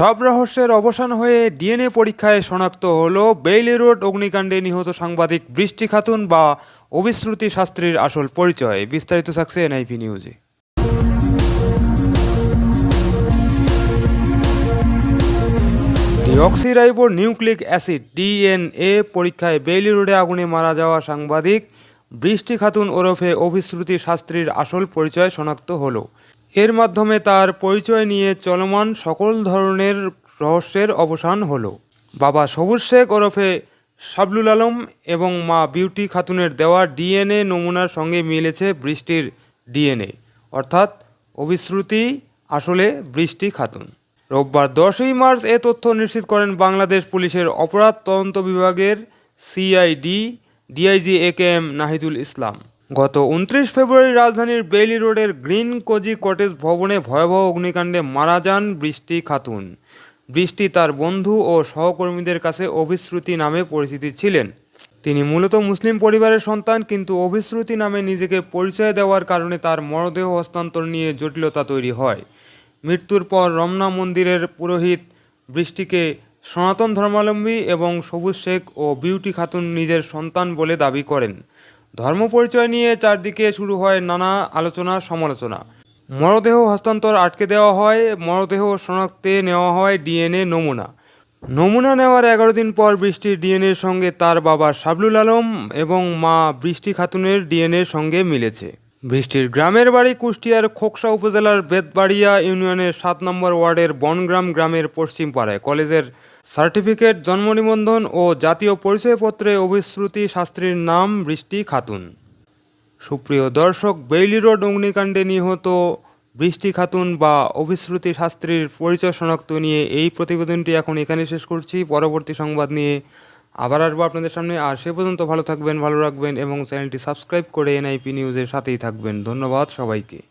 সব রহস্যের অবসান হয়ে ডিএনএ পরীক্ষায় শনাক্ত হল বেইলি রোড অগ্নিকাণ্ডে নিহত সাংবাদিক বৃষ্টি খাতুন বা অবিশ্রুতি শাস্ত্রীর আসল পরিচয়। বিস্তারিত থাকছে এনআইপি নিউজে ডিঅক্সিরাইবো নিউক্লিক অ্যাসিড, ডিএনএ পরীক্ষায় বেইলি রোডে আগুনে মারা যাওয়া সাংবাদিক বৃষ্টি খাতুন ওরফে অভিশ্রুতি শাস্ত্রীর আসল পরিচয় শনাক্ত হলো। এর মাধ্যমে তার পরিচয় নিয়ে চলমান সকল ধরনের রহস্যের অবসান হলো। বাবা সবুজ শেখ ওরফে শাবলুল আলম এবং মা বিউটি খাতুনের দেওয়া ডিএনএ নমুনার সঙ্গে মিলেছে বৃষ্টির ডিএনএ। অর্থাৎ অভিশ্রুতি আসলে বৃষ্টি খাতুন। রোববার দশই মার্চ এ তথ্য নিশ্চিত করেন বাংলাদেশ পুলিশের অপরাধ তদন্ত বিভাগের CID DIG A K M Nahidul Islam. গত উনত্রিশ ফেব্রুয়ারি রাজধানীর বেইলি রোডের গ্রিন কোজি কটেজ ভবনে ভয়াবহ অগ্নিকাণ্ডে মারা যান বৃষ্টি খাতুন। বৃষ্টি তার বন্ধু ও সহকর্মীদের কাছে অভিশ্রুতি নামে পরিচিতি ছিলেন। তিনি মূলত মুসলিম পরিবারের সন্তান, কিন্তু অভিশ্রুতি নামে নিজেকে পরিচয় দেওয়ার কারণে তার মরদেহ হস্তান্তর নিয়ে জটিলতা তৈরি হয়। মৃত্যুর পর রমনা মন্দিরের পুরোহিত বৃষ্টিকে সনাতন ধর্মাবলম্বী এবং সবুজ শেখ ও বিউটি খাতুন নিজের সন্তান বলে দাবি করেন। ধর্ম পরিচয় নিয়ে চারদিকে শুরু হয় নানা আলোচনা, সমালোচনা। মরদেহ হস্তান্তর আটকে দেওয়া হয়, মরদেহ শনাক্তে নেওয়া হয় ডিএনএ নমুনা। নমুনা নেওয়ার এগারো দিন পর বৃষ্টির ডিএনএর সঙ্গে তার বাবা শাবলুল আলম এবং মা বৃষ্টি খাতুনের ডিএনএর সঙ্গে মিলেছে। বৃষ্টির গ্রামের বাড়ি কুষ্টিয়ার খোকসা উপজেলার বেতবাড়িয়া ইউনিয়নের সাত নম্বর ওয়ার্ডের বনগ্রাম গ্রামের পশ্চিম পাড়ায় কলেজের সার্টিফিকেট, জন্ম নিবন্ধন ও জাতীয় পরিচয়পত্রে অভিশ্রুতি শাস্ত্রীর নাম বৃষ্টি খাতুন। সুপ্রিয় দর্শক, বেইলি রোড, অগ্নিকাণ্ডে নিহত বৃষ্টি খাতুন বা অভিশ্রুতি শাস্ত্রীর পরিচয় শনাক্ত নিয়ে এই প্রতিবেদনটি এখন এখানে শেষ করছি। পরবর্তী সংবাদ নিয়ে আবার আসব আপনাদের সামনে, আর সে পর্যন্ত ভালো থাকবেন, ভালো রাখবেন, এবং চ্যানেলটি সাবস্ক্রাইব করে এনআইপি নিউজের সাথেই থাকবেন। ধন্যবাদ সবাইকে।